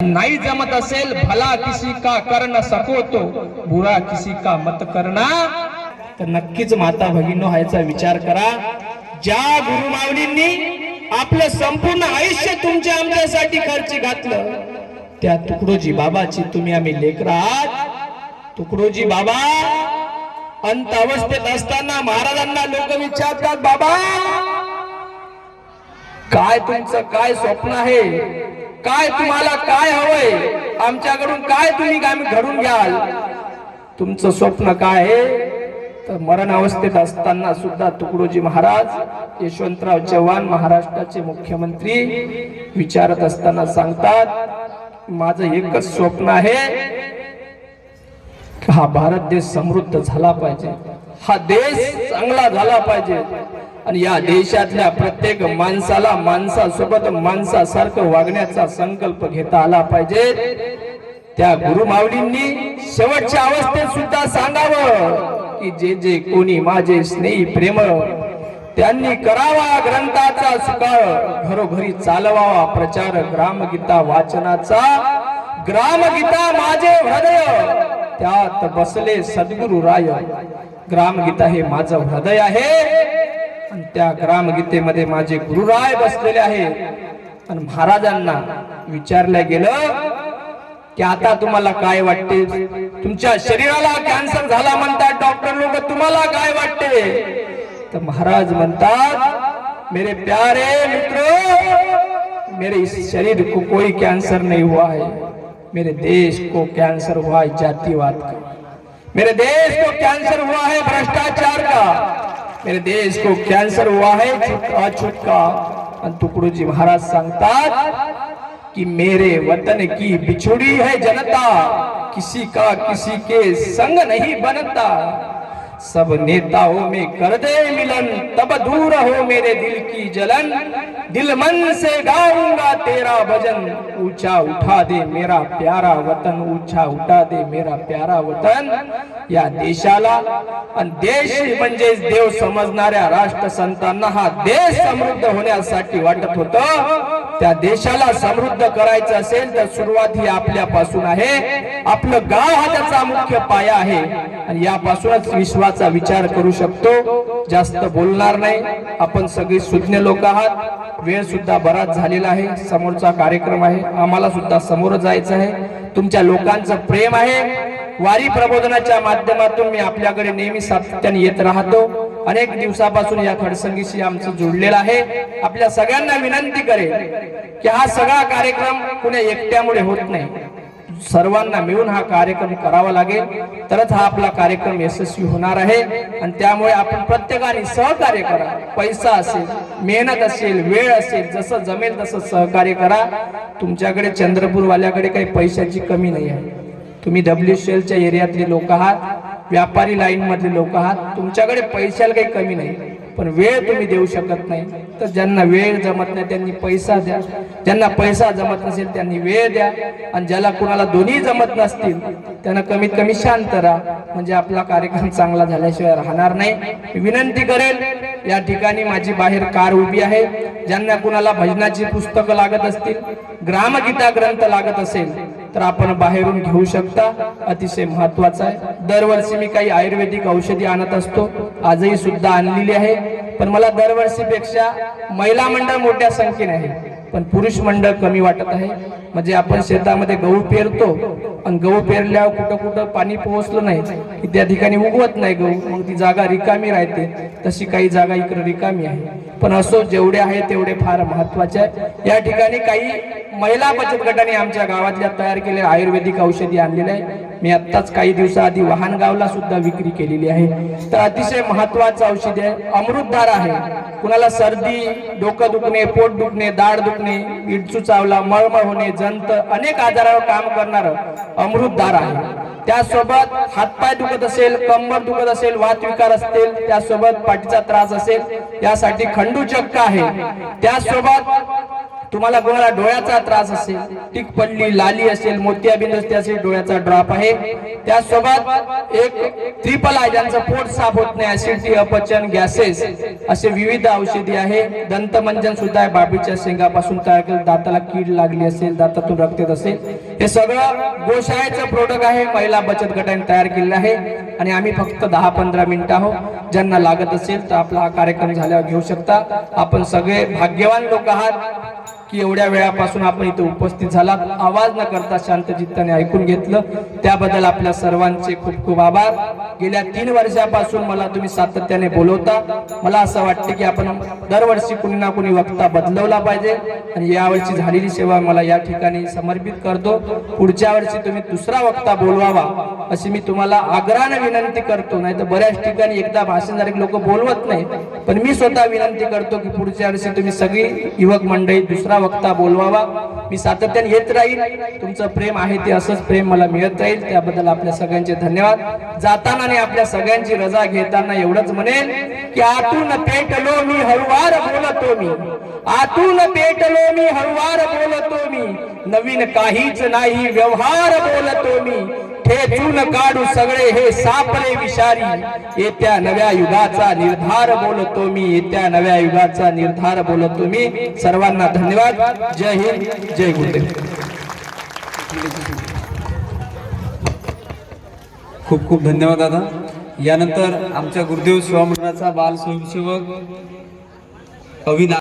नाही जमत असेल भला किसी का कर न सको तो बुरा किसी का मत करना. तर नक्कीच माता भगिनो ह्याचा विचार करा. ज्या गुरुमावलींनी आपलं संपूर्ण आयुष्य तुमच्या आमच्यासाठी खर्ची घातलं त्या तुकडोजी बाबाची तुम्ही आम्ही लेकर आहात. तुकडोजी बाबा अंत अवस्थेत असताना महाराजांना लोक विचारतात बाबा काय तुमचं काय स्वप्न आहे? काय तुम्हाला काय हवंय? आमच्याकडून काय तुम्ही आम्ही घडून घ्याल? तुमचं स्वप्न काय आहे? तर मरण अवस्थेत असताना सुद्धा तुकडोजी महाराज यशवंतराव चव्हाण महाराष्ट्राचे मुख्यमंत्री विचारत असताना सांगतात माझं एकच स्वप्न आहे हा भारत देश समृद्ध झाला पाहिजे. हा देश चांगला झाला पाहिजे. आणि या देशातल्या प्रत्येक माणसाला माणसासोबत माणसासारखं वागण्याचा संकल्प घेता आला पाहिजे. त्या गुरुमाऊलींनी शेवटच्या अवस्थेत सुद्धा सांगावं की जे जे कोणी माझे स्नेही प्रेम त्यांनी करावा ग्रंथाचा सुकाळ घरोघरी चालवावा प्रचार ग्रामगीता वाचनाचा. ग्रामगीता माझे हृदय त्यात बसले सद्गुरु राय ग्रामगीता हे माझं हृदय आहे. आणि त्या ग्रामगीतेमध्ये माझे गुरुराय बसलेले आहे. आणि महाराजांना विचारलं गेलं की आता तुम्हाला काय वाटते? तुमच्या शरीराला कॅन्सर झाला म्हणतात डॉक्टर लोक तुम्हाला काय वाटते? तर महाराज म्हणतात मेरे प्यारे मित्र मेरे इस शरीर को कोई कैंसर नहीं हुआ है. मेरे देश को कैंसर हुआ है जातिवाद का. मेरे देश को कैंसर हुआ है भ्रष्टाचार का. मेरे देश को कैंसर हुआ है, छुटका छुटका। आणि तुकडोजी महाराज सांगतात कि मेरे वतन की बिछुड़ी है जनता, किसी का किसी के संग नहीं बनता। सब नेताओं में कर दे मिलन तब दूर हो मेरे दिल की जलन। दिल मन से गाऊंगा तेरा भजन ऊंचा उठा दे मेरा प्यारा वतन ऊंचा उठा दे मेरा प्यारा वतन। या देशाला आणि देश म्हणजे देव समजणाऱ्या राष्ट्रसंतांना हा देश समृद्ध होण्यासाठी वाटत होतं। त्या देशाला समृद्ध करायचं असेल तर सुरुवात ही आपल्यापासून आहे. आपलं गाव हा त्याचा मुख्य पाया आहे. आणि यापासूनच विश्वाचा विचार करू शकतो. जास्त बोलणार नाही. आपण सगळी सुज्ञ लोक आहात. वेळ सुद्धा बराच झालेला आहे. समोरचा कार्यक्रम आहे. आम्हाला सुद्धा समोर जायचं आहे. तुमच्या लोकांचं प्रेम आहे. वारी प्रबोधनाच्या माध्यमातून मी आपल्याकडे नेहमी सातत्याने येत राहतो. अनेक दिवसापासून या खडसंगीशी आमचं जोडलेलं आहे. आपल्या सगळ्यांना विनंती करेल की हा सगळा कार्यक्रम कुण्या एकट्यामुळे होत नाही. सर्वांना मिळून हा कार्यक्रम करावा लागेल. तरच हा आपला कार्यक्रम यशस्वी होणार आहे. आणि त्यामुळे आपण प्रत्येकाने सहकार्य करा. पैसा असेल मेहनत असेल वेळ असेल जसं जमेल तसं सहकार्य करा. तुमच्याकडे चंद्रपूरवाल्याकडे काही पैशाची कमी नाही आहे. तुम्ही डब्ल्यू च्या एरियातले लोक आहात. व्यापारी लाईन मधले लोक आहात. तुमच्याकडे पैशाला काही कमी नाही पण वेळ तुम्ही देऊ शकत नाही. तर ज्यांना वेळ जमत नाही त्यांनी पैसा द्या. ज्यांना पैसा जमत नसेल त्यांनी वेळ द्या. आणि ज्याला कुणाला दोन्ही जमत नसतील त्यांना कमीत कमी शांत राहा. म्हणजे आपला कार्यक्रम चांगला झाल्याशिवाय राहणार नाही. विनंती करेल या ठिकाणी माझी बाहेर कार उभी आहे. ज्यांना कुणाला भजनाची पुस्तकं लागत असतील ग्रामगीता ग्रंथ लागत असेल तर आपण बाहेरून घेऊ शकता. अतिशय महत्वाचं आहे. दरवर्षी मी काही आयुर्वेदिक औषधी आणत असतो. आजही सुद्धा आणलेली आहे. पण मला दरवर्षीपेक्षा महिला मंडळ मोठ्या संख्येने आहे. पण पुरुष मंडळ कमी वाटत आहे. म्हणजे आपण शेतामध्ये गहू पेरतो आणि गहू पेरल्यावर कुठं कुठं पाणी पोहोचलं नाही. की त्या ठिकाणी उगवत नाही गहू. मग ती जागा रिकामी राहते. तशी काही जागा इकडे रिकामी आहे. पण असो जेवढे आहे तेवढे फार महत्त्वाचे आहे या ठिकाणी काही महिला बचत गटाने आमच्या गावातल्या तयार केलेल्या आयुर्वेदिक औषधी आणलेल्या आहे मी आत्ताच काही दिवसाआधी वाहनगावला सुद्धा विक्री केलेली आहे. तर अतिशय महत्वाचं औषध आहे. अमृतधार आहे. कुणाला सर्दी डोकं दुखणे पोट दुखणे दाढ दुखणे इडचू चावला मळमळ होणे जंत अनेक आजारावर काम करणार अमृतधार आहे. त्यासोबत हातपाय दुखत असेल कंबर दुखत असेल वात विकार असतील त्यासोबत पाठीचा त्रास असेल यासाठी खंडू चक्क आहे. त्यासोबत तुम्हाला कोणाला डोळ्याचा त्रास असेल टिक पडली लाली असेल मोतियाबिंद असते असेल डोळ्याचा ड्रॉप आहे. त्यासोबत एक ट्रिपल आय ज्यांचं पोट साफ होत नाही. ऍसिडिटी अपचन गॅसेस असे विविध औषधी आहे. दंतमंजन सुद्धा आहे. बाबीच्या शेंगापासून तयार केलं. दाताला कीड लागली असेल दातातून रक्त येत असेल. हे सगळं गोशाळेचं प्रोडक्ट आहे. महिला बचत गटाने तयार केलेलं आहे. आणि आम्ही फक्त दहा पंधरा मिनिटं आहोत. ज्यांना लागत असेल तर आपला हा कार्यक्रम झाल्यावर घेऊ शकता. आपण सगळे भाग्यवान लोक आहात. की एवढ्या वेळापासून आपण इथे उपस्थित झालात. आवाज न करता शांत चित्ताने ऐकून घेतलं. त्याबद्दल आपल्या सर्वांचे खूप खूप आभार. गेल्या तीन वर्षापासून मला तुम्ही सातत्याने बोलवता. मला असं वाटते की आपण दरवर्षी कुणी ना कुणी वक्ता बदलवला पाहिजे. आणि यावर्षी झालेली सेवा मला या ठिकाणी समर्पित करतो. पुढच्या वर्षी तुम्ही दुसरा वक्ता बोलवावा अशी मी तुम्हाला आग्रहाने विनंती करतो. नाही तर बऱ्याच ठिकाणी एकदा भाषण झाले लोक बोलवत नाही पण मी स्वतः विनंती करतो की पुढच्या वर्षी तुम्ही सगळी युवक मंडळी दुसरा वक्ता बोलवावा. मी सातत्याने येत राहील तुमचं प्रेम आहे ते असंच प्रेम मला मिळत राहील. त्याबद्दल आपल्या सगळ्यांचे धन्यवाद. जाताना आणि आपल्या सगळ्यांची रजा घेताना एवढंच म्हणेन की आतून पेटलो मी हळुवार बोलतो मी. आतून पेटलो मी हळुवार बोलतो मी. नवीन काहीच नाही व्यवहार बोलतो मी. ठेचून काढू सगळे हे सापळे विषारी. येत्या नव्या युगाचा निर्धार बोलतो मी. येत्या नव्या युगाचा निर्धार बोलतो मी. सर्वांना धन्यवाद. जय हिंद. जय गुरुदेव. खूप खूप धन्यवाद दादा. यानंतर आमच्या गुरुदेव स्वामंडळाचा बाल स्वयंसेवक कवी